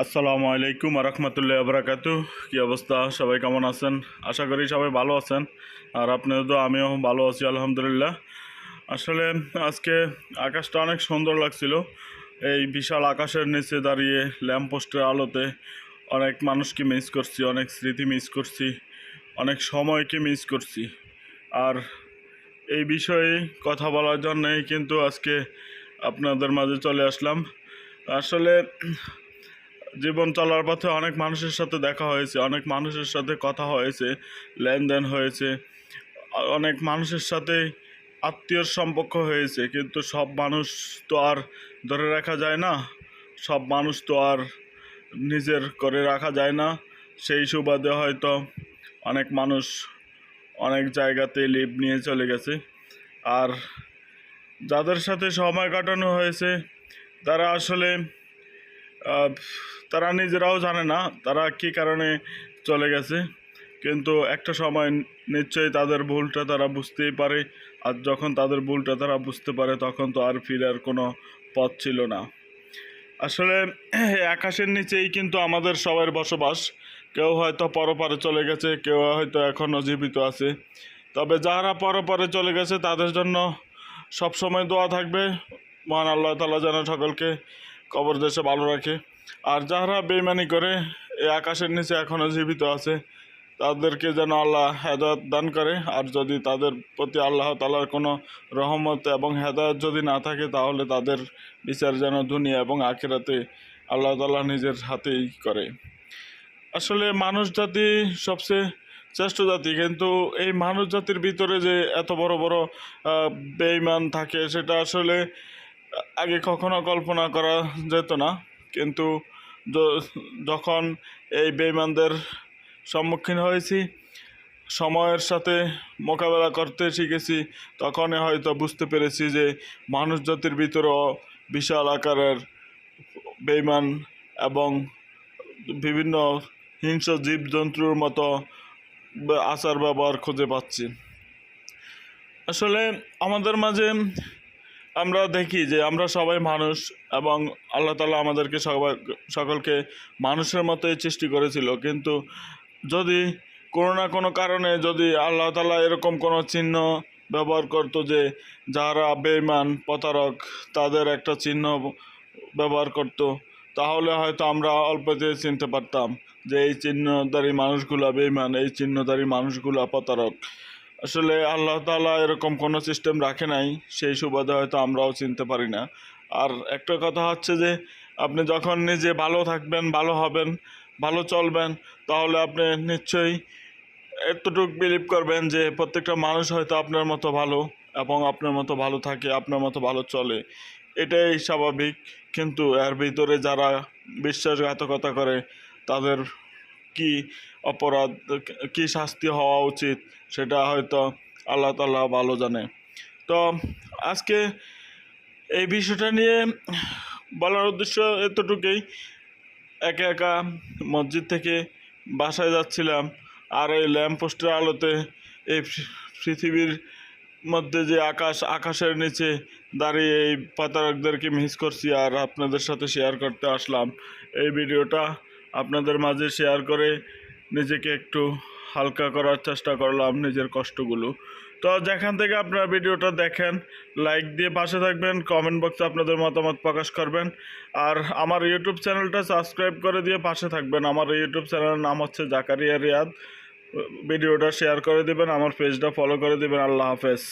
আসসালামু আলাইকুম রহমতুল্লাহ আবরাকাতু কী অবস্থা? সবাই কেমন আছেন? আশা করি সবাই ভালো আছেন। আর আপনাদের তো আমিও ভালো আছি, আলহামদুলিল্লাহ। আসলে আজকে আকাশটা অনেক সুন্দর লাগছিল। এই বিশাল আকাশের নিচে দাঁড়িয়ে ল্যাম্পপোস্টের আলোতে অনেক মানুষকে মিস করছি, অনেক স্মৃতি মিস করছি, অনেক সময়কে মিস করছি। আর এই বিষয়ে কথা বলার জন্যই কিন্তু আজকে আপনাদের মাঝে চলে আসলাম। আসলে জীবন চলার পথে অনেক মানুষের সাথে দেখা হয়েছে, অনেক মানুষের সাথে কথা হয়েছে, লেনদেন হয়েছে অনেক মানুষের সাথে আত্মীয়র সম্পর্ক হয়েছে, কিন্তু সব মানুষ তো আর ধরে রাখা যায় না, সব মানুষ তো আর নিজের করে রাখা যায় না, সেই সুবাদে হয়তো অনেক মানুষ অনেক জায়গাতে লিভ নিয়ে চলে গেছে, আর যাদের সাথে সময় কাটানো হয়েছে, তারা আসলে তারা নিজেরাও জানে না তারা কী কারণে চলে গেছে। কিন্তু একটা সময় নিশ্চয়ই তাদের ভুলটা তারা বুঝতেই পারে আর যখন তাদের ভুলটা তারা বুঝতে পারে তখন তো আর ফিরার কোনো পথ ছিল না। আসলে আকাশের নিচেই কিন্তু আমাদের সবার বসবাস। কেউ হয়তো পরপারে চলে গেছে, কেউ হয়তো এখনও জীবিত আছে। তবে যারা পরপারে চলে গেছে তাদের জন্য সবসময় দোয়া থাকবে। মহান আল্লাহ তালা যেন সকলকে কবর দেশে ভালো রাখে। আর যারা বেইমানি করে এই আকাশের নিচে এখনও জীবিত আছে তাদেরকে যেন আল্লাহ হেদায়ত দান করে। আর যদি তাদের প্রতি আল্লাহ তালার কোনো রহমত এবং হেদায়ত যদি না থাকে তাহলে তাদের বিচার যেন দুনিয়া এবং আখেরাতে আল্লাহ তালা নিজের হাতেই করে। আসলে মানুষ জাতি সবচেয়ে শ্রেষ্ঠ জাতি কিন্তু এই মানুষ জাতির ভিতরে যে এত বড় বড় আহ, বেঈমান থাকে সেটা আসলে আগে কখনো কল্পনা করা যেত না, কিন্তু যখন এই বেইমানদের সম্মুখীন হয়েছি, সময়ের সাথে মোকাবেলা করতে শিখেছি, তখনই হয়তো বুঝতে পেরেছি যে মানুষ জাতির ভিতরেও বিশাল আকারের বেইমান এবং বিভিন্ন হিংস্র জীবজন্তুর মতো আচার ব্যবহার খুঁজে পাচ্ছি। আসলে আমাদের মাঝে আমরা দেখি যে আমরা সবাই মানুষ এবং আল্লাহ তালা আমাদেরকে সবাই সকলকে মানুষের মতোই সৃষ্টি করেছিল। কিন্তু যদি কোনো না কোনো কারণে যদি আল্লাহ তালা এরকম কোনো চিহ্ন ব্যবহার করতো যে যারা বেইমান প্রতারক, তাদের একটা চিহ্ন ব্যবহার করতো, তাহলে হয়তো আমরা অল্পতে চিনতে পারতাম যে এই চিহ্নধারী মানুষগুলা বেইমান এই চিহ্নধারী মানুষগুলা প্রতারক। আসলে আল্লাহ তাআলা এরকম কোনো সিস্টেম রাখে নাই, সেই সুবাদে হয়তো আমরাও চিনতে পারি না। আর একটা কথা হচ্ছে যে, আপনি যখন নিজে ভালো থাকবেন, ভালো হবেন, ভালো চলবেন, তাহলে আপনি নিশ্চয়ই এতটুকু বিলিভ করবেন যে, প্রত্যেকটা মানুষ হয়তো আপনার মতো ভালো এবং আপনার মতো ভালো থাকে, আপনার মতো ভালো চলে। এটাই স্বাভাবিক। কিন্তু এর ভিতরে যারা বিশ্বাসঘাতকতা করে, তাদের কি অপরাধ, কি শাস্তি হওয়া উচিত, সেটা হয়তো আল্লাহ তাল্লাহ ভালো জানে। তো আজকে এই বিষয়টা নিয়ে বলার উদ্দেশ্য এতটুকুই। একা একা মসজিদ থেকে বাসায় যাচ্ছিলাম আর এই ল্যাম্পপোস্টের আলোতে এই পৃথিবীর মধ্যে যে আকাশ, আকাশের নিচে দাঁড়িয়ে এই পাতারকদেরকে মিস করছি আর আপনাদের সাথে শেয়ার করতে আসলাম। এই ভিডিওটা আপনাদের মাঝে শেয়ার করে নিজেকে একটু হালকা করার চেষ্টা করলাম নিজের কষ্টগুলো। তো যেখান থেকে আপনারা ভিডিওটা দেখেন লাইক দিয়ে পাশে থাকবেন কমেন্ট বক্সে আপনাদের মতামত প্রকাশ করবেন। আর আমার ইউটিউব চ্যানেলটা সাবস্ক্রাইব করে দিয়ে পাশে থাকবেন। আমার ইউটিউব চ্যানেলের নাম হচ্ছে জাকারিয়া রিয়াদ। ভিডিওটা শেয়ার করে দেবেন, আমার পেজটা ফলো করে দেবেন। আল্লাহ হাফেজ।